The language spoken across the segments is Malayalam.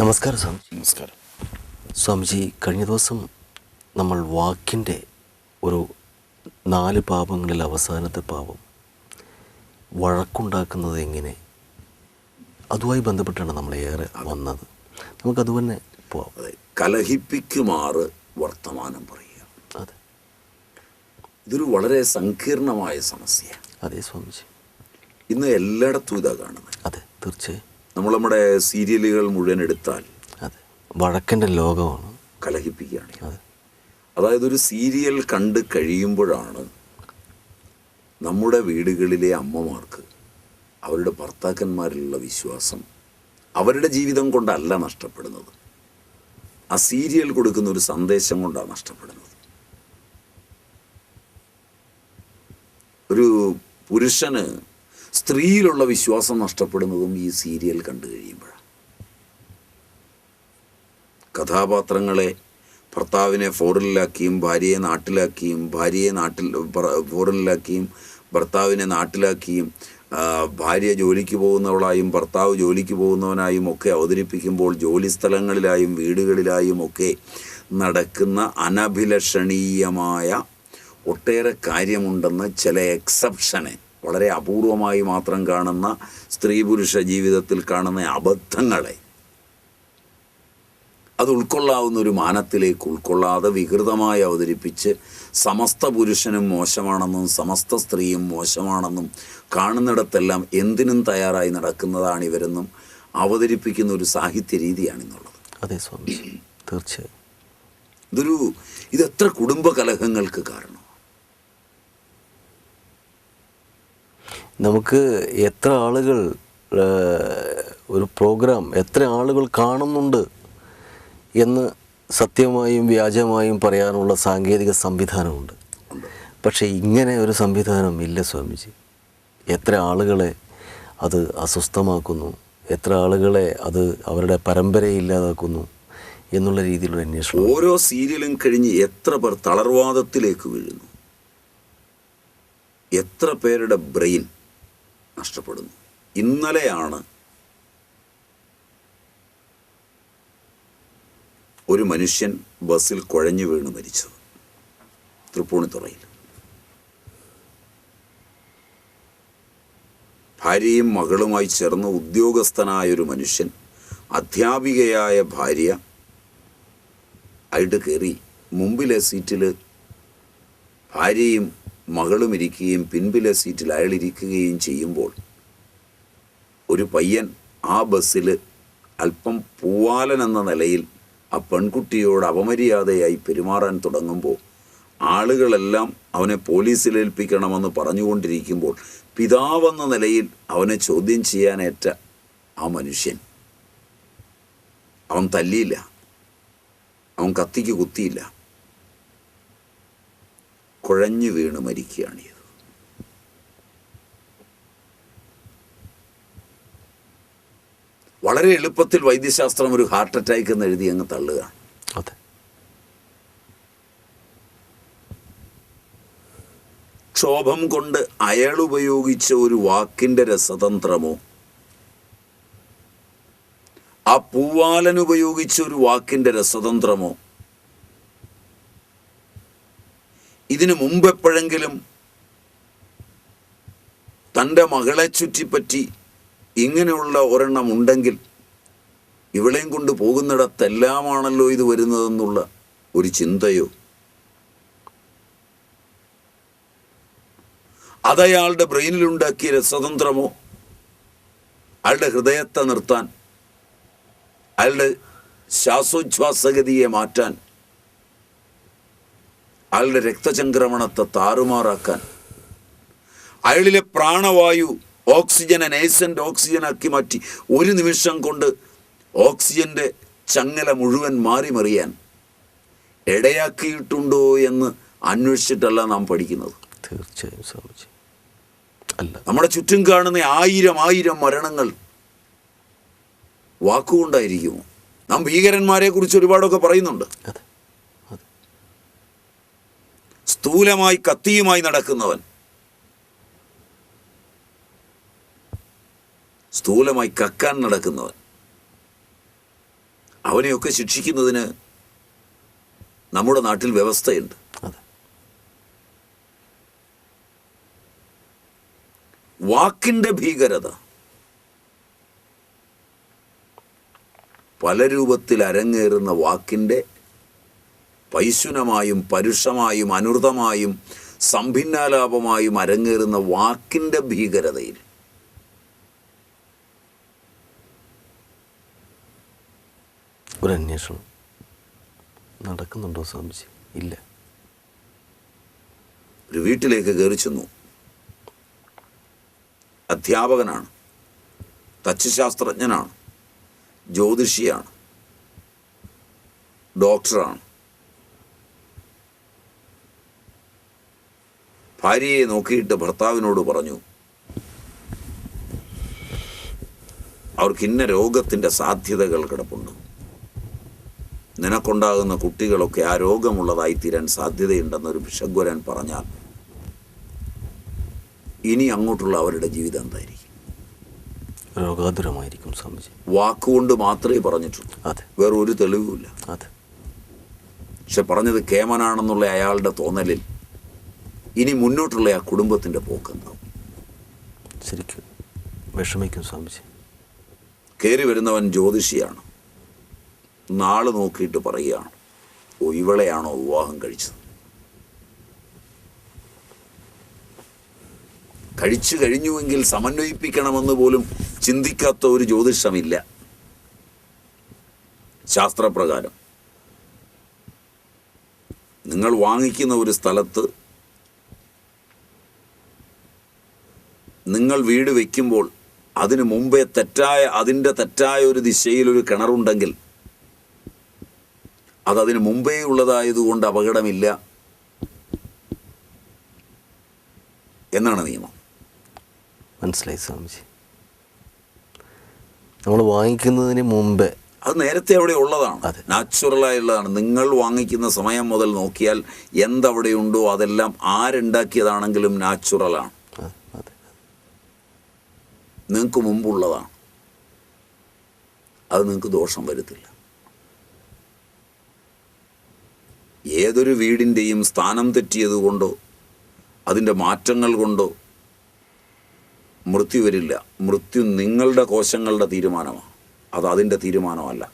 നമസ്കാരം സ്വാമിജി. നമസ്കാരം. സ്വാമിജി കഴിഞ്ഞ ദിവസം നമ്മൾ വാക്കിന്റെ ഒരു നാല് പാപങ്ങളിൽ അവസാനത്തെ പാപം വഴക്കുണ്ടാക്കുന്നത് എങ്ങനെ? അതുമായി ബന്ധപ്പെട്ടാണ് നമ്മൾ ഏറെ വന്നത്. നമുക്കത് തന്നെ പോവാം. അതെ കലഹിപ്പിക്കുമാറ് വർത്തമാനം പറയുക. അതെ. ഇതൊരു വളരെ സങ്കീർണമായ സമസ്യ അതെ സ്വാമിജി. ഇന്ന് എല്ലായിടത്തും ഇതാ കാണുന്നത്. അതെ തീർച്ചയായും. നമ്മൾ നമ്മുടെ സീരിയലുകൾ മുഴുവൻ എടുത്താൽ വഴക്കിന്റെ ലോകമാണ്. കലഹിപ്പിക്കുകയാണ്. അതായത് ഒരു സീരിയൽ കണ്ട് കഴിയുമ്പോഴാണ് നമ്മുടെ വീടുകളിലെ അമ്മമാർക്ക് അവരുടെ ഭർത്താക്കന്മാരിലുള്ള വിശ്വാസം അവരുടെ ജീവിതം കൊണ്ടല്ല നഷ്ടപ്പെടുന്നത്. ആ സീരിയൽ കൊടുക്കുന്ന ഒരു സന്ദേശം കൊണ്ടാണ് നഷ്ടപ്പെടുന്നത്. ഒരു പുരുഷന് സ്ത്രീയിലുള്ള വിശ്വാസം നഷ്ടപ്പെടുന്നതും ഈ സീരിയൽ കണ്ടു കഴിയുമ്പോഴാണ്. കഥാപാത്രങ്ങളെ ഭർത്താവിനെ ഫോറിനിലാക്കിയും ഭാര്യയെ നാട്ടിലാക്കിയും ഭാര്യയെ നാട്ടിൽ ഫോറിലാക്കിയും ഭർത്താവിനെ നാട്ടിലാക്കിയും ഭാര്യ ജോലിക്ക് പോകുന്നവളായും ഭർത്താവ് ജോലിക്ക് പോകുന്നവനായും ഒക്കെ അവതരിപ്പിക്കുമ്പോൾ ജോലി സ്ഥലങ്ങളിലായും വീടുകളിലായും ഒക്കെ നടക്കുന്ന അനഭിലഷണീയമായ ഒട്ടേറെ കാര്യമുണ്ടെന്ന് ചില എക്സെപ്ഷനെ വളരെ അപൂർവമായി മാത്രം കാണുന്ന സ്ത്രീ പുരുഷ ജീവിതത്തിൽ കാണുന്ന അബദ്ധങ്ങളെ. അത് ഉൾക്കൊള്ളാവുന്ന ഒരു മാനത്തിലേക്ക് ഉൾക്കൊള്ളാതെ വികൃതമായി അവതരിപ്പിച്ച് സമസ്ത പുരുഷനും മോശമാണെന്നും സമസ്ത സ്ത്രീയും മോശമാണെന്നും കാണുന്നിടത്തെല്ലാം എന്തിനും തയ്യാറായി നടക്കുന്നതാണ് ഇവരെന്നും അവതരിപ്പിക്കുന്ന ഒരു സാഹിത്യ രീതിയാണെന്നുള്ളത്. അതെ സ്വാമി. തീർച്ചയായും. ഇതൊരു ഇതെത്ര കുടുംബ കലഹങ്ങൾക്ക് കാരണം? നമുക്ക് എത്ര ആളുകൾ ഒരു പ്രോഗ്രാം എത്ര ആളുകൾ കാണുന്നുണ്ട് എന്ന് സത്യമായും വ്യാജമായും പറയാനുള്ള സാങ്കേതിക സംവിധാനമുണ്ട്. പക്ഷേ ഇങ്ങനെ ഒരു സംവിധാനം ഇല്ല സ്വാമിജി. എത്ര ആളുകളെ അത് അസ്വസ്ഥമാക്കുന്നു എത്ര ആളുകളെ അത് അവരുടെ പരമ്പരയെ ഇല്ലാതാക്കുന്നു എന്നുള്ള രീതിയിലുള്ള അന്വേഷണം. ഓരോ സീരിയലും കഴിഞ്ഞ് എത്ര പേർ തളർവാദത്തിലേക്ക് വീഴുന്നു. എത്ര പേരുടെ ബ്രെയിൻ നഷ്ടപ്പെടുന്നു. ഇന്നലെയാണ് ഒരു മനുഷ്യൻ ബസ്സിൽ കുഴഞ്ഞു വീണ് മരിച്ചത്. തൃപ്പൂണിത്തുറയിൽ. ഭാര്യയും മകളുമായി ചേർന്ന് ഉദ്യോഗസ്ഥനായൊരു മനുഷ്യൻ അധ്യാപികയായ ഭാര്യ ആയിട്ട് കയറി മുമ്പിലെ സീറ്റിൽ ഭാര്യയും മകളും ഇരിക്കുകയും പിൻപിലെ സീറ്റിൽ അയാൾ ഇരിക്കുകയും ചെയ്യുമ്പോൾ ഒരു പയ്യൻ ആ ബസ്സിൽ അല്പം പൂവാലൻ എന്ന നിലയിൽ ആ പെൺകുട്ടിയോട് അപമര്യാദയായി പെരുമാറാൻ തുടങ്ങുമ്പോൾ ആളുകളെല്ലാം അവനെ പോലീസിൽ ഏൽപ്പിക്കണമെന്ന് പറഞ്ഞുകൊണ്ടിരിക്കുമ്പോൾ പിതാവെന്ന നിലയിൽ അവനെ ചോദ്യം ചെയ്യാനേറ്റ ആ മനുഷ്യൻ. അവൻ തല്ലിയില്ല. അവൻ കത്തിക്ക് കുത്തിയില്ല. കുഴഞ്ഞു വീണ് മരിക്കുകയാണ് ചെയ്തത്. വളരെ എളുപ്പത്തിൽ വൈദ്യശാസ്ത്രം ഒരു ഹാർട്ട് അറ്റാക്ക് എന്ന് എഴുതി അങ്ങ് തള്ളുകയാണ്. അതെ. ക്ഷോഭം കൊണ്ട് അയാൾ ഉപയോഗിച്ച ഒരു വാക്കിന്റെ രസതന്ത്രമോ? ആ പൂവാലൻ ഉപയോഗിച്ച ഒരു വാക്കിന്റെ രസതന്ത്രമോ? ഇതിനു മുമ്പെപ്പോഴെങ്കിലും തന്റെ മകളെ ചുറ്റിപ്പറ്റി ഇങ്ങനെയുള്ള ഒരെണ്ണം ഉണ്ടെങ്കിൽ ഇവളെയും കൊണ്ട് പോകുന്നിടത്തെല്ലാമാണല്ലോ ഇത് വരുന്നതെന്നുള്ള ഒരു ചിന്തയോ? അതയാളുടെ ബ്രെയിനിലുണ്ടാക്കിയ രസതന്ത്രമോ? അയാളുടെ ഹൃദയത്തെ നിർത്താൻ അയാളുടെ ശ്വാസോച്ഛ്വാസഗതിയെ മാറ്റാൻ അയാളുടെ രക്തചംക്രമണത്തെ താറുമാറാക്കാൻ. അയാളിലെ പ്രാണവായു ഓക്സിജനെ നേസന്റ് ഓക്സിജനാക്കി മാറ്റി ഒരു നിമിഷം കൊണ്ട് ഓക്സിജന്റെ ചങ്ങല മുഴുവൻ മാറി മറിയാൻ ഇടയാക്കിയിട്ടുണ്ടോ എന്ന് അന്വേഷിച്ചിട്ടല്ല നാം പഠിക്കുന്നത്. തീർച്ചയായും സ്വാമിജി. അല്ല. നമ്മുടെ ചുറ്റും കാണുന്ന ആയിരം ആയിരം മരണങ്ങൾ വാക്കുകൊണ്ടായിരിക്കുമോ? നാം ഭീകരന്മാരെ കുറിച്ച് ഒരുപാടൊക്കെ പറയുന്നുണ്ട്. അതെ അതെ. സ്ഥൂലമായി കത്തിയുമായി നടക്കുന്നവൻ. സ്ഥൂലമായി കക്കാൻ നടക്കുന്നവൻ. അവനെയൊക്കെ ശിക്ഷിക്കുന്നതിന് നമ്മുടെ നാട്ടിൽ വ്യവസ്ഥയുണ്ട്. വാക്കിന്റെ ഭീകരത. പല രൂപത്തിൽ അരങ്ങേറുന്ന വാക്കിന്റെ പൈശുനമായും പരുഷമായും അനൃതമായും സംഭിന്നാലാപമായും അരങ്ങേറുന്ന വാക്കിന്റെ ഭീകരതയിൽ. ഒരു അന്വേഷണം. നടക്കുന്നുണ്ടോ സ്വാമിജി? ഇല്ല. ഒരു വീട്ടിലേക്ക് കയറി ചെന്നു. അധ്യാപകനാണ്. തച്ചുശാസ്ത്രജ്ഞനാണ്. ജ്യോതിഷിയാണ്. ഡോക്ടറാണ്. ഭാര്യയെ നോക്കിയിട്ട് ഭർത്താവിനോട് പറഞ്ഞു അവർക്ക് ഇന്ന രോഗത്തിന്റെ സാധ്യതകൾ കിടപ്പുണ്ട്. നിനക്കുണ്ടാകുന്ന കുട്ടികളൊക്കെ ആ രോഗമുള്ളതായി തീരാൻ സാധ്യതയുണ്ടെന്നൊരു ഭിഷഗ്വരൻ പറഞ്ഞാൽ ഇനി അങ്ങോട്ടുള്ള അവരുടെ ജീവിതം എന്തായിരിക്കും? രോഗാതുരമായിരിക്കും വാക്കുകൊണ്ട് മാത്രമേ പറഞ്ഞിട്ടുള്ളൂ. അതെ. വേറെ ഒരു തെളിവുമില്ല. അതെ. പക്ഷെ പറഞ്ഞത് കേമനാണെന്നുള്ള അയാളുടെ തോന്നലിൽ ഇനി മുന്നോട്ടുള്ള ആ കുടുംബത്തിന്റെ പോക്കെന്താവും? ശരിക്കും വിഷമിക്കും സ്വാമിജി. കയറി വരുന്നവൻ ജ്യോതിഷിയാണ്. നാൾ നോക്കിയിട്ട് പറയുകയാണ് ഓ ഇവളെയാണോ വിവാഹം കഴിച്ചത്? കഴിച്ചു കഴിഞ്ഞുവെങ്കിൽ സമന്വയിപ്പിക്കണമെന്ന് പോലും ചിന്തിക്കാത്ത ഒരു ജ്യോതിഷമില്ല. ശാസ്ത്രപ്രകാരം നിങ്ങൾ വാങ്ങിക്കുന്ന ഒരു സ്ഥലത്ത് നിങ്ങൾ വീട് വയ്ക്കുമ്പോൾ അതിനു മുമ്പേ തെറ്റായ അതിന്റെ തെറ്റായ ഒരു ദിശയിൽ ഒരു കിണറുണ്ടെങ്കിൽ അതതിന് മുമ്പേ ഉള്ളതായതുകൊണ്ട് അപകടമില്ല എന്നാണ് നിയമം. മനസ്സിലായി സ്വാമിജി. നമ്മൾ വാങ്ങിക്കുന്നതിന് മുമ്പേ അത് നേരത്തെ അവിടെ ഉള്ളതാണ്. അതെ. നാച്ചുറലായുള്ളതാണ്. നിങ്ങൾ വാങ്ങിക്കുന്ന സമയം മുതൽ നോക്കിയാൽ എന്തവിടെയുണ്ടോ അതെല്ലാം ആരുണ്ടാക്കിയതാണെങ്കിലും നാച്ചുറലാണ്. നിങ്ങൾക്ക് മുമ്പുള്ളതാണ്. അത് നിങ്ങൾക്ക് ദോഷം വരുത്തില്ല. ഏതൊരു വീടിന്റെയും സ്ഥാനം തെറ്റിയത് കൊണ്ടോ അതിന്റെ മാറ്റങ്ങൾ കൊണ്ടോ മൃത്യു വരില്ല. മൃത്യു നിങ്ങളുടെ കോശങ്ങളുടെ തീരുമാനമാണ് അത് അതിന്റെ തീരുമാനമല്ല.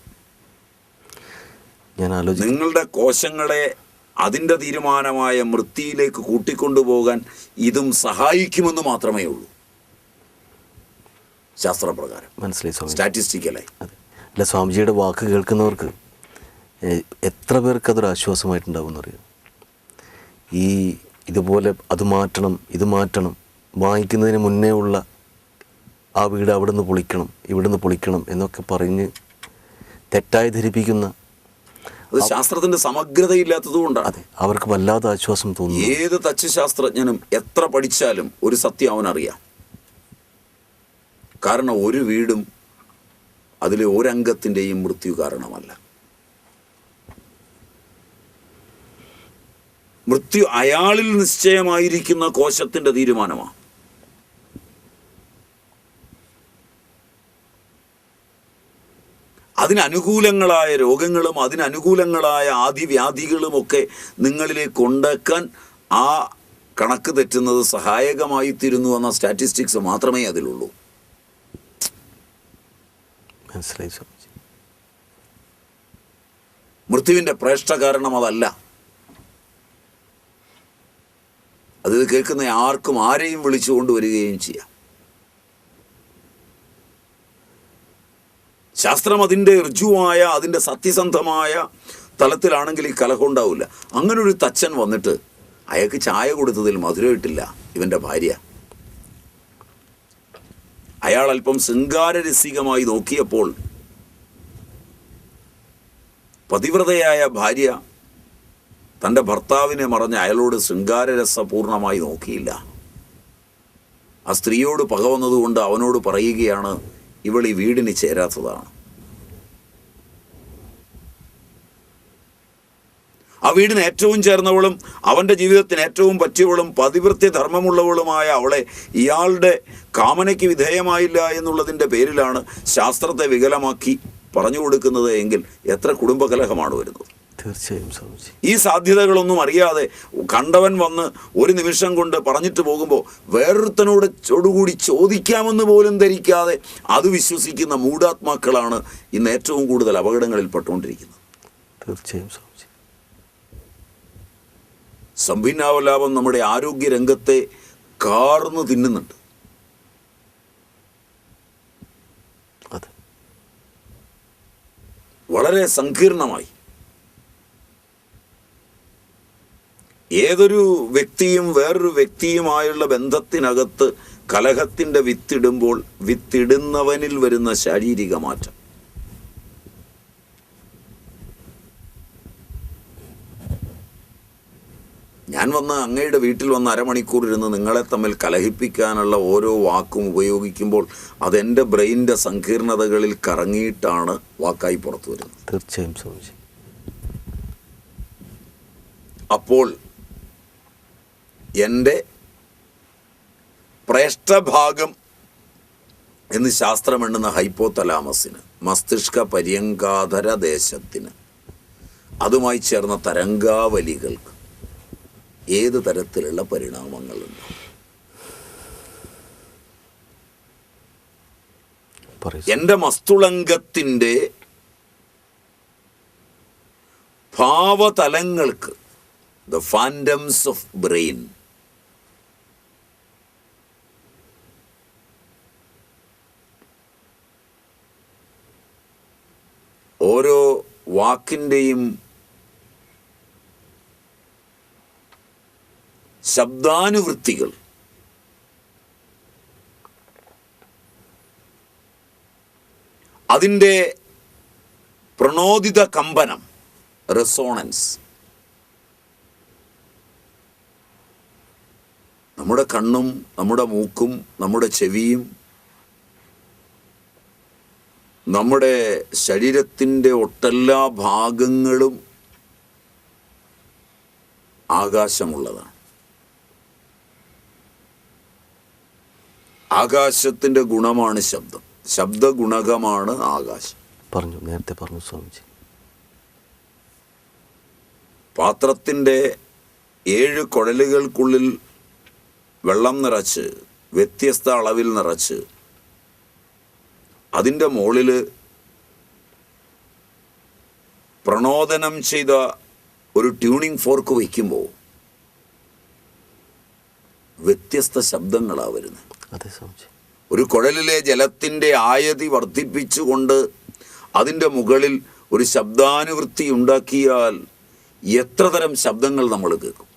ഞാൻ നിങ്ങളുടെ കോശങ്ങളെ അതിന്റെ തീരുമാനമായ മൃത്തിയിലേക്ക് കൂട്ടിക്കൊണ്ടുപോകാൻ ഇതും സഹായിക്കുമെന്ന് മാത്രമേ ഉള്ളൂ. ശാസ്ത്രപ്രകാരം. മനസ്സിലായി സ്വാമി. സ്റ്റാറ്റിസ്റ്റിക്കലായി അല്ല സ്വാമിജിയുടെ വാക്ക് കേൾക്കുന്നവർക്ക് എത്ര പേർക്ക് അതൊരു ആശ്വാസമായിട്ടുണ്ടാവും എന്നറിയാം ഈ ഇതുപോലെ അത് മാറ്റണം ഇത് മാറ്റണം വാങ്ങിക്കുന്നതിന് മുന്നേ ഉള്ള ആ വീട് അവിടെ നിന്ന് പൊളിക്കണം ഇവിടെ നിന്ന് പൊളിക്കണം എന്നൊക്കെ പറഞ്ഞ് തെറ്റായി ധരിപ്പിക്കുന്ന അത് ശാസ്ത്രത്തിന്റെ സമഗ്രതയില്ലാത്തത് കൊണ്ടാണ് അതെ അവർക്ക് വല്ലാതെ ആശ്വാസം തോന്നുന്നു. ഏത് തച്ചുശാസ്ത്രജ്ഞനും എത്ര പഠിച്ചാലും ഒരു സത്യം അവനറിയാം. കാരണം ഒരു വീടും അതിലെ ഒരംഗത്തിന്റെയും മൃത്യു കാരണമല്ല. മൃത്യു അയാളിൽ നിശ്ചയമായിരിക്കുന്ന കോശത്തിന്റെ തീരുമാനമാണ് അതിനനുകൂലങ്ങളായ രോഗങ്ങളും അതിനനുകൂലങ്ങളായ ആദിവ്യാധികളും ഒക്കെ നിങ്ങളിലേക്ക് ഉണ്ടാക്കാൻ ആ കണക്ക് തെറ്റുന്നത് സഹായകമായി തീരുന്നു എന്ന സ്റ്റാറ്റിസ്റ്റിക്സ് മാത്രമേ അതിലുള്ളൂ. മനസ്സിലായി സ്വാമിജി. മൃത്യുവിന്റെ പ്രേഷ്ട കാരണം അതല്ല. അത് കേൾക്കുന്ന ആർക്കും ആരെയും വിളിച്ചു കൊണ്ടുവരികയും ചെയ്യാം. ശാസ്ത്രം അതിന്റെ ഋജുവായ അതിന്റെ സത്യസന്ധമായ തലത്തിലാണെങ്കിൽ ഈ കലഹം ഉണ്ടാവില്ല അങ്ങനൊരു തച്ചൻ വന്നിട്ട് അയാൾക്ക് ചായ കൊടുത്തതിൽ മധുരമായിട്ടില്ല ഇവന്റെ ഭാര്യ. അയാൾ അല്പം ശൃംഗാരരസികമായി നോക്കിയപ്പോൾ പതിവ്രതയായ ഭാര്യ തന്റെ ഭർത്താവിനെ മറഞ്ഞ് അയാളോട് ശൃംഗാരരസപൂർണമായി നോക്കിയില്ല. ആ സ്ത്രീയോട് പക വന്നതുകൊണ്ട് അവനോട് പറയുകയാണ് ഇവൾ ഈ വീടിന് ചേരാത്തതാണ്. ആ വീടിന് ഏറ്റവും ചേർന്നവളും അവന്റെ ജീവിതത്തിന് ഏറ്റവും പറ്റിയവളും പതിവൃത്തി ധർമ്മമുള്ളവളുമായ അവളെ ഇയാളുടെ കാമനയ്ക്ക് വിധേയമായില്ല എന്നുള്ളതിന്റെ പേരിലാണ് ശാസ്ത്രത്തെ വികലമാക്കി പറഞ്ഞു കൊടുക്കുന്നത് എങ്കിൽ എത്ര കുടുംബകലഹമാണ് വരുന്നത്? തീർച്ചയായും സ്വാമിജി. ഈ സാധ്യതകളൊന്നും അറിയാതെ കണ്ടവൻ വന്ന് ഒരു നിമിഷം കൊണ്ട് പറഞ്ഞിട്ട് പോകുമ്പോൾ വേറൊരുത്തനോട് ചോടുകൂടി ചോദിക്കാമെന്ന് പോലും ധരിക്കാതെ അത് വിശ്വസിക്കുന്ന മൂഢാത്മാക്കളാണ് ഇന്ന് ഏറ്റവും കൂടുതൽ അപകടങ്ങളിൽ പെട്ടുകൊണ്ടിരിക്കുന്നത് തീർച്ചയായും സംഭിന്നാവലാപം നമ്മുടെ ആരോഗ്യ രംഗത്തെ കാർന്ന് തിന്നുന്നുണ്ട്. വളരെ സങ്കീർണമായി. ഏതൊരു വ്യക്തിയും വേറൊരു വ്യക്തിയുമായുള്ള ബന്ധത്തിനകത്ത് കലഹത്തിന്റെ വിത്തിടുമ്പോൾ വിത്തിടുന്നവനിൽ വരുന്ന ശാരീരിക മാറ്റം. ഞാൻ വന്ന് അങ്ങയുടെ വീട്ടിൽ വന്ന് അരമണിക്കൂർ ഇരുന്ന് നിങ്ങളെ തമ്മിൽ കലഹിപ്പിക്കാനുള്ള ഓരോ വാക്കും ഉപയോഗിക്കുമ്പോൾ അതെന്റെ ബ്രെയിനിന്റെ സങ്കീർണതകളിൽ കറങ്ങിയിട്ടാണ് വാക്കായി പുറത്തു വരുന്നത്. തീർച്ചയായും സ്വാമിജി. അപ്പോൾ എന്റെ പ്രേഷ്ഠഭാഗം എന്ന് ശാസ്ത്രം എണ്ണുന്ന ഹൈപ്പോതലാമസിന് മസ്തിഷ്ക പര്യങ്കാധര ദേശത്തിന് അതുമായി ചേർന്ന തരംഗാവലികൾക്ക് ഏത് തരത്തിലുള്ള പരിണാമങ്ങളുണ്ട്? എന്റെ എന്റെ മസ്തുളങ്കത്തിന്റെ ഭാവതലങ്ങൾക്ക് ദ ഫാൻഡംസ് ഓഫ് ബ്രെയിൻ ഓരോ വാക്കിന്റെയും ശബ്ദാനുവൃത്തികൾ. അതിന്റെ പ്രണോദിത കമ്പനം റെസോണൻസ് നമ്മുടെ കണ്ണും നമ്മുടെ മൂക്കും നമ്മുടെ ചെവിയും നമ്മുടെ ശരീരത്തിന്റെ ഒട്ടെല്ലാ ഭാഗങ്ങളും ആകാശമുള്ളതാണ്. ആകാശത്തിന്റെ ഗുണമാണ് ശബ്ദം. ശബ്ദഗുണകമാണ് ആകാശം. പറഞ്ഞു നേരത്തെ പറഞ്ഞു സ്വാമിജി. പാത്രത്തിന്റെ ഏഴ് കുഴലുകൾക്കുള്ളിൽ വെള്ളം നിറച്ച് വ്യത്യസ്ത അളവിൽ നിറച്ച് അതിന്റെ മുകളിൽ പ്രണോദനം ചെയ്ത ഒരു ട്യൂണിംഗ് ഫോർക്ക് വയ്ക്കുമ്പോൾ വ്യത്യസ്ത ശബ്ദങ്ങളാണ് വരുന്നത്. ഒരു കുഴലിലെ ജലത്തിന്റെ ആയതി വർദ്ധിപ്പിച്ചുകൊണ്ട് അതിന്റെ മുകളിൽ ഒരു ശബ്ദാനുവൃത്തി ഉണ്ടാക്കിയാൽ എത്ര തരം ശബ്ദങ്ങൾ നമ്മൾ കേൾക്കും?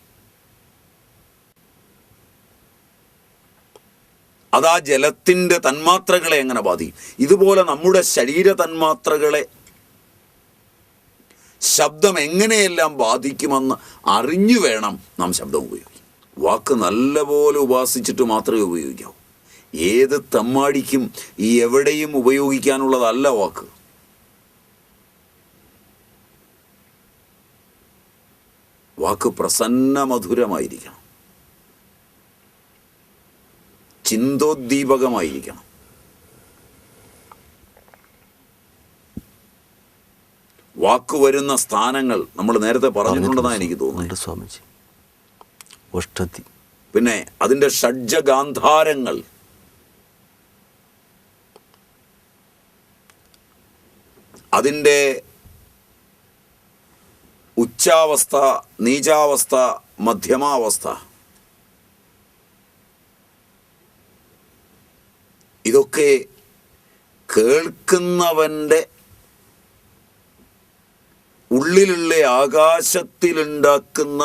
അതാ ജലത്തിന്റെ തന്മാത്രകളെ എങ്ങനെ ബാധിക്കും? ഇതുപോലെ നമ്മുടെ ശരീര തന്മാത്രകളെ ശബ്ദം എങ്ങനെയെല്ലാം ബാധിക്കുമെന്ന് അറിഞ്ഞു വേണം നാം ശബ്ദം ഉപയോഗിക്കും വാക്ക് നല്ലപോലെ ഉപാസിച്ചിട്ട് മാത്രമേ ഉപയോഗിക്കാവൂ. ഏത് തമ്മാടിക്കും ഈ എവിടെയും ഉപയോഗിക്കാനുള്ളതല്ല വാക്ക്. വാക്ക് പ്രസന്ന മധുരമായിരിക്കണം ചിന്തോദ്ദീപകമായിരിക്കണം. വാക്ക് വരുന്ന സ്ഥാനങ്ങൾ നമ്മൾ നേരത്തെ പറഞ്ഞിട്ടുണ്ടെന്നാണ് എനിക്ക് തോന്നുന്നത്. സ്വാമിജി. പിന്നെ അതിന്റെ ഷഡ്ജഗാന്ധാരങ്ങൾ. അതിന്റെ ഉച്ചാവസ്ഥ നീചാവസ്ഥ മധ്യമാവസ്ഥ. ഇതൊക്കെ കേൾക്കുന്നവന്റെ ഉള്ളിലുള്ള ആകാശത്തിലുണ്ടാക്കുന്ന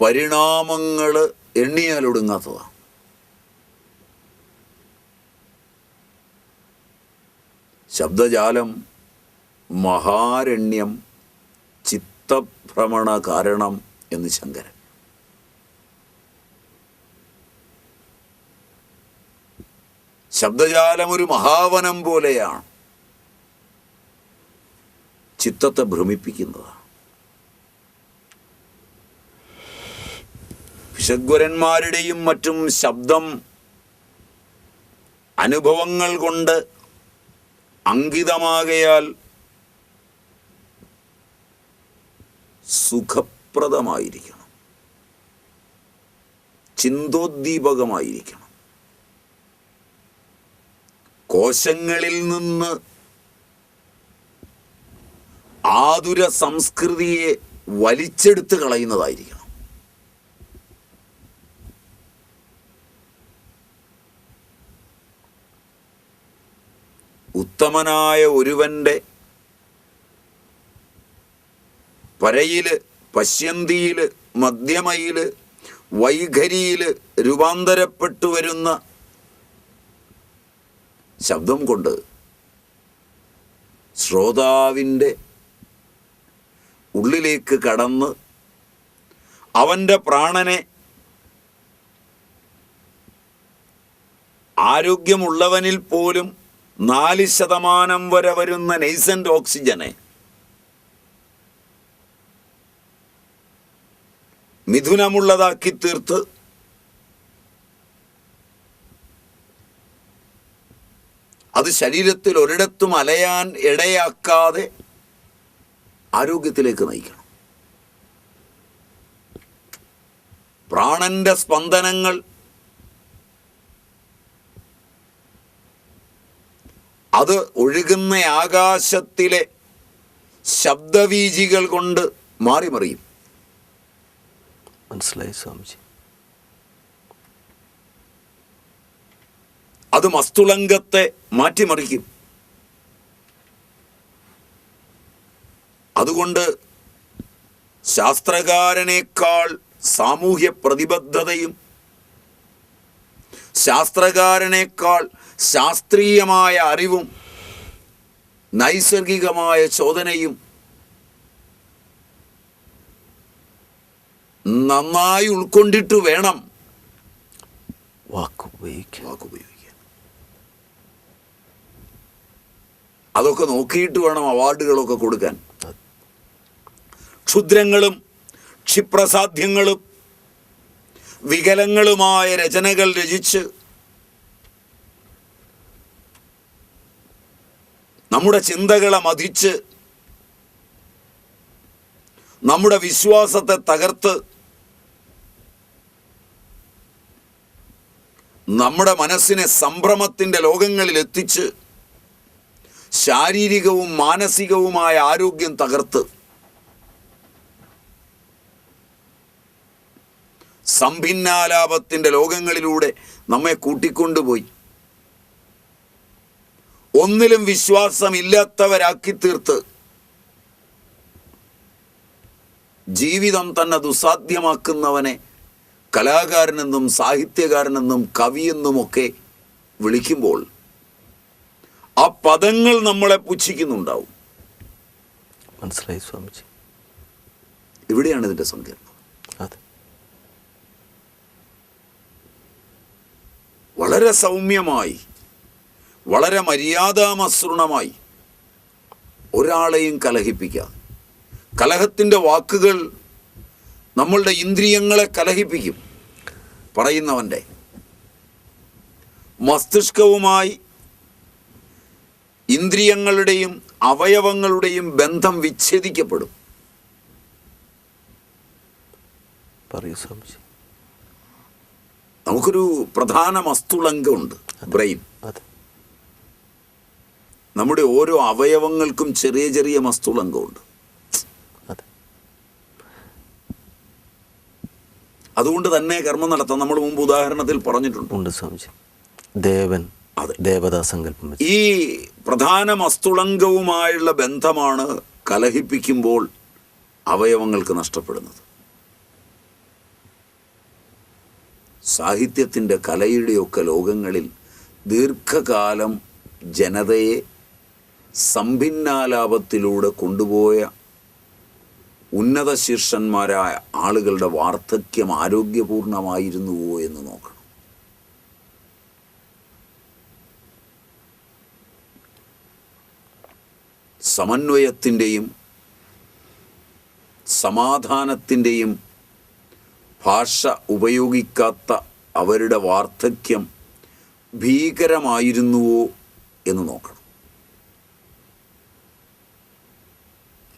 പരിണാമങ്ങൾ എണ്ണിയാലൊടുങ്ങാത്തതാണ് ശബ്ദജാലം മഹാരണ്യം ചിത്തഭ്രമണ കാരണം എന്ന് ശങ്കരൻ. ശബ്ദജാലം ഒരു മഹാവനം പോലെയാണ്. ചിത്തത്തെ ഭ്രമിപ്പിക്കുന്നതാണ്. വിശഗ്വരന്മാരുടെയും മറ്റും ശബ്ദം അനുഭവങ്ങൾ കൊണ്ട് അങ്കിതമാകയാൽ സുഖപ്രദമായിരിക്കണം. ചിന്തോദ്ദീപകമായിരിക്കണം. കോശങ്ങളിൽ നിന്ന് ആതുര സംസ്കൃതിയെ വലിച്ചെടുത്ത് കളയുന്നതായിരിക്കണം. ഉത്തമനായ ഒരുവന്റെ പരയിൽ പശ്യന്തിയിൽ മധ്യമയിൽ വൈഖരിയിൽ രൂപാന്തരപ്പെട്ടു വരുന്ന ശബ്ദം കൊണ്ട് ശ്രോതാവിന്റെ ഉള്ളിലേക്ക് കടന്ന് അവന്റെ പ്രാണനെ ആരോഗ്യമുള്ളവനിൽ പോലും നാല് ശതമാനം വരെ വരുന്ന നെയ്സന്റ് ഓക്സിജനെ മിഥുനമുള്ളതാക്കി തീർത്ത് അത് ശരീരത്തിൽ ഒരിടത്തും അലയാൻ ഇടയാക്കാതെ ആരോഗ്യത്തിലേക്ക് നയിക്കണം. പ്രാണന്റെ സ്പന്ദനങ്ങൾ അത് ഒഴുകുന്ന ആകാശത്തിലെ ശബ്ദവീജികൾ കൊണ്ട് മാറിമറിയും മനസ്സിലായി സ്വാമിജി. അത് മസ്തുളങ്കത്തെ മാറ്റിമറിക്കും. അതുകൊണ്ട് ശാസ്ത്രകാരനേക്കാൾ സാമൂഹ്യ പ്രതിബദ്ധതയും ശാസ്ത്രകാരനേക്കാൾ ശാസ്ത്രീയമായ അറിവും നൈസർഗികമായ ചോദനയും നന്നായി ഉൾക്കൊണ്ടിട്ട് വേണം വാക്കുപയോഗിക്കാൻ അതൊക്കെ നോക്കിയിട്ട് വേണം അവാർഡുകളൊക്കെ കൊടുക്കാൻ. ക്ഷുദ്രങ്ങളും ക്ഷിപ്രസാധ്യങ്ങളും വികലങ്ങളുമായ രചനകൾ രചിച്ച് നമ്മുടെ ചിന്തകളെ മതിച്ച് നമ്മുടെ വിശ്വാസത്തെ തകർത്ത് നമ്മുടെ മനസ്സിനെ സംഭ്രമത്തിന്റെ ലോകങ്ങളിൽ എത്തിച്ച് ശാരീരികവും മാനസികവുമായ ആരോഗ്യം തകർത്ത് സംഭിന്നാലാപത്തിന്റെ ലോകങ്ങളിലൂടെ നമ്മെ കൂട്ടിക്കൊണ്ടുപോയി. ഒന്നിലും വിശ്വാസമില്ലാത്തവരാക്കി തീർത്ത് ജീവിതം തന്നെ ദുസാധ്യമാക്കുന്നവനെ കലാകാരനെന്നും സാഹിത്യകാരനെന്നും കവിയെന്നുമൊക്കെ വിളിക്കുമ്പോൾ ആ പദങ്ങൾ നമ്മളെ പുച്ഛിക്കുന്നുണ്ടാവും. മനസ്സിലായി സ്വാമിജി. ഇവിടെയാണ് ഇതിന്റെ സങ്കീർണം അതെ വളരെ സൗമ്യമായി വളരെ മര്യാദാമസൃണമായി ഒരാളെയും കലഹിപ്പിക്കാം. കലഹത്തിന്റെ വാക്കുകൾ നമ്മളുടെ ഇന്ദ്രിയങ്ങളെ കലഹിപ്പിക്കും പറയുന്നവന്റെ. മസ്തിഷ്കവുമായി ഇന്ദ്രിയങ്ങളുടെയും അവയവങ്ങളുടെയും ബന്ധം വിച്ഛേദിക്കപ്പെടും. പറയൂ സ്വാമിജി. നമുക്കൊരു പ്രധാന മസ്തുളങ്കമുണ്ട് ബ്രെയിൻ. നമ്മുടെ ഓരോ അവയവങ്ങൾക്കും ചെറിയ ചെറിയ മസ്തുളങ്കമുണ്ട് അതെ. അതുകൊണ്ട് തന്നെ കർമ്മം നടത്താം നമ്മൾ മുമ്പ് ഉദാഹരണത്തിൽ പറഞ്ഞിട്ടുണ്ട്. സ്വാമിജി. ദേവൻ. ദേവതാ സങ്കല്പം ഈ പ്രധാന മസ്തുളങ്കവുമായുള്ള ബന്ധമാണ് കലഹിപ്പിക്കുമ്പോൾ അവയവങ്ങൾക്ക് നഷ്ടപ്പെടുന്നത്. സാഹിത്യത്തിന്റെ കലയുടെയൊക്കെ ലോകങ്ങളിൽ ദീർഘകാലം ജനതയെ സംഭിന്നാലാപത്തിലൂടെ കൊണ്ടുപോയ ഉന്നത ശീർഷന്മാരായ ആളുകളുടെ വാർദ്ധക്യം ആരോഗ്യപൂർണമായിരുന്നുവോ എന്ന് നോക്കണം. സമന്വയത്തിന്റെയും സമാധാനത്തിന്റെയും ഭാഷ ഉപയോഗിക്കാത്ത അവരുടെ വാർദ്ധക്യം ഭീകരമായിരുന്നുവോ എന്ന് നോക്കണം.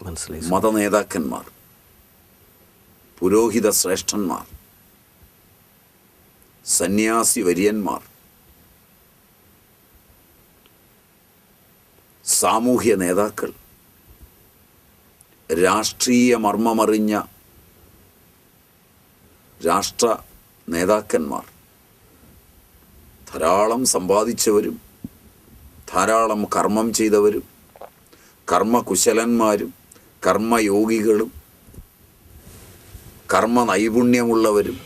മനസ്സിലായി മതനേതാക്കന്മാർ പുരോഹിത ശ്രേഷ്ഠന്മാർ സന്യാസി വര്യന്മാർ സാമൂഹ്യ നേതാക്കൾ രാഷ്ട്രീയ മർമ്മമറിഞ്ഞ രാഷ്ട്ര നേതാക്കന്മാർ. ധാരാളം സമ്പാദിച്ചവരും ധാരാളം കർമ്മം ചെയ്തവരും കർമ്മകുശലന്മാരും കർമ്മയോഗികളും കർമ്മ നൈപുണ്യമുള്ളവരും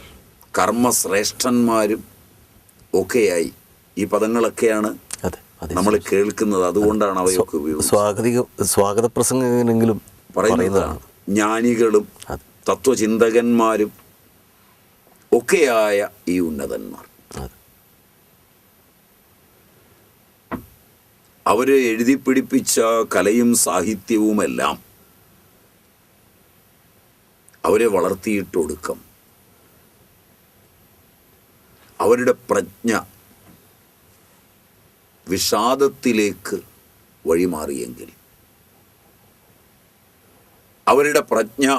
കർമ്മശ്രേഷ്ഠന്മാരും ഒക്കെയായി ഈ പദങ്ങളൊക്കെയാണ് നമ്മൾ കേൾക്കുന്നത്. അതുകൊണ്ടാണ് അവയൊക്കെ സ്വാഗതിക സ്വാഗത പ്രസംഗമെങ്കിലും പറയുന്നതാണ് ജ്ഞാനികളും തത്വചിന്തകന്മാരും ഒക്കെയായ ഈ ഉന്നതന്മാർ. അവർ അവർ എഴുതി പിടിപ്പിച്ച കലയും സാഹിത്യവുമെല്ലാം അവരെ വളർത്തിയിട്ടൊടുക്കം. അവരുടെ പ്രജ്ഞ വിഷാദത്തിലേക്ക് വഴിമാറിയെങ്കിൽ. അവരുടെ പ്രജ്ഞ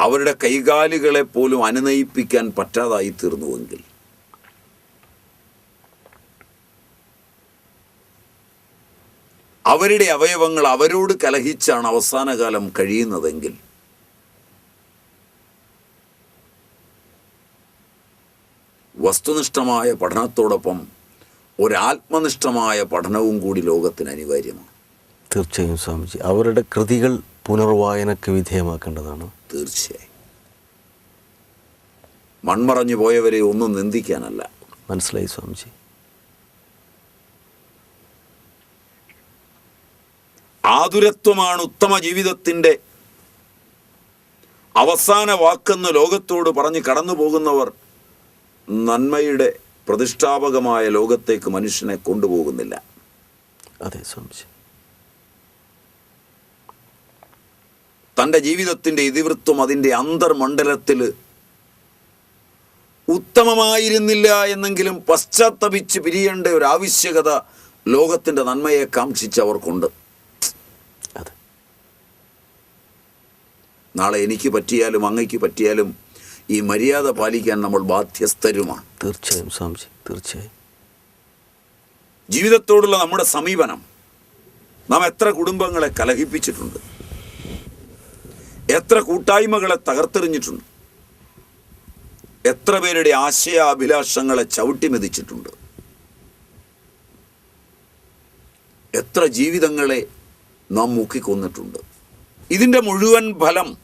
അവരുടെ കൈകാലുകളെ പോലും അനുനയിപ്പിക്കാൻ പറ്റാതായി തീർന്നുവെങ്കിൽ അവരുടെ അവയവങ്ങൾ അവരോട് കലഹിച്ചാണ് അവസാനകാലം കഴിയുന്നതെങ്കിൽ. വസ്തുനിഷ്ഠമായ പഠനത്തോടൊപ്പം ഒരാത്മനിഷ്ഠമായ പഠനവും കൂടി ലോകത്തിന് അനിവാര്യമാണ്. തീർച്ചയായും സ്വാമിജി. അവരുടെ കൃതികൾ പുനർവായനക്ക് വിധേയമാക്കേണ്ടതാണ്. തീർച്ചയായും. മൺമറഞ്ഞു പോയവരെ ഒന്നും നിന്ദിക്കാനല്ല. മനസ്സിലായി സ്വാമിജി? ആതുരത്വമാണ് ഉത്തമ ജീവിതത്തിന്റെ. അവസാന വാക്കെന്ന് ലോകത്തോട് പറഞ്ഞ് കടന്നു പോകുന്നവർ നന്മയുടെ പ്രതിഷ്ഠാപകമായ ലോകത്തേക്ക് മനുഷ്യനെ കൊണ്ടുപോകുന്നില്ല. അതെ സ്വാമിജി. തന്റെ ജീവിതത്തിന്റെ ഇതിവൃത്തം അതിന്റെ അന്തർമണ്ഡലത്തിൽ ഉത്തമമായിരുന്നില്ല എന്നെങ്കിലും പശ്ചാത്തപിച്ച് പിരിയേണ്ട ഒരു ആവശ്യകത ലോകത്തിന്റെ നന്മയെ കാക്ഷിച്ചവർക്കുണ്ട് നാളെ എനിക്ക് പറ്റിയാലും അങ്ങയ്ക്ക് പറ്റിയാലും ഈ മര്യാദ പാലിക്കാൻ നമ്മൾ ബാധ്യസ്ഥരുമാണ്. തീർച്ചയായും സ്വാമിജി തീർച്ചയായും. ജീവിതത്തോടുള്ള നമ്മുടെ സമീപനം നാം എത്ര കുടുംബങ്ങളെ കലഹിപ്പിച്ചിട്ടുണ്ട്. എത്ര കൂട്ടായ്മകളെ തകർത്തെറിഞ്ഞിട്ടുണ്ട്. എത്ര പേരുടെ ആശയാഭിലാഷങ്ങളെ ചവിട്ടിമെതിച്ചിട്ടുണ്ട് എത്ര ജീവിതങ്ങളെ നാം മുക്കിക്കൊന്നിട്ടുണ്ട്. ഇതിന്റെ മുഴുവൻ ഫലം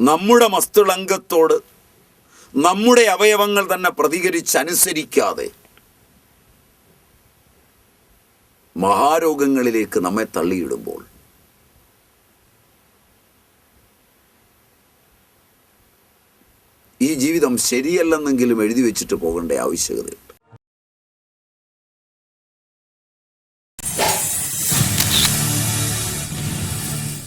നമ്മുടെ മസ്തുളങ്കത്തോട് നമ്മുടെ അവയവങ്ങൾ തന്നെ പ്രതികരിച്ചനുസരിക്കാതെ മഹാരോഗങ്ങളിലേക്ക് നമ്മെ തള്ളിയിടുമ്പോൾ ഈ ജീവിതം ശരിയല്ലെന്നെങ്കിലും എഴുതി വെച്ചിട്ട് പോകേണ്ട ആവശ്യകത